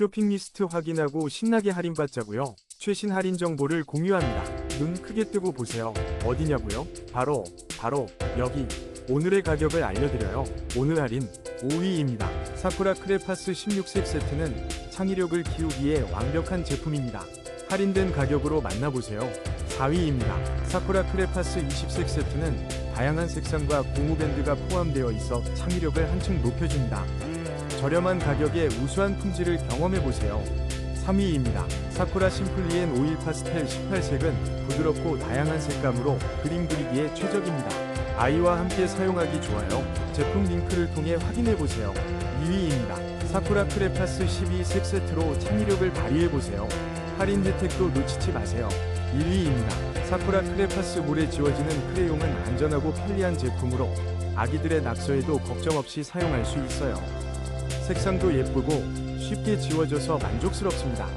쇼핑 리스트 확인하고 신나게 할인받자고요. 최신 할인 정보를 공유합니다. 눈 크게 뜨고 보세요. 어디냐고요? 바로 바로 여기. 오늘의 가격을 알려드려요. 오늘 할인 5위입니다. 사쿠라 크레파스 16색 세트는 창의력을 키우기에 완벽한 제품입니다. 할인된 가격으로 만나보세요. 4위입니다. 사쿠라 크레파스 20색 세트는 다양한 색상과 고무밴드가 포함되어 있어 창의력을 한층 높여줍니다. 저렴한 가격에 우수한 품질을 경험해보세요. 3위입니다. 사쿠라 심플리엔 오일 파스텔 18색은 부드럽고 다양한 색감으로 그림 그리기에 최적입니다. 아이와 함께 사용하기 좋아요. 제품 링크를 통해 확인해보세요. 2위입니다. 사쿠라 크레파스 12색 세트로 창의력을 발휘해보세요. 할인 혜택도 놓치지 마세요. 1위입니다. 사쿠라 크레파스 물에 지워지는 크레용은 안전하고 편리한 제품으로 아기들의 낙서에도 걱정 없이 사용할 수 있어요. 색상도 예쁘고 쉽게 지워져서 만족스럽습니다.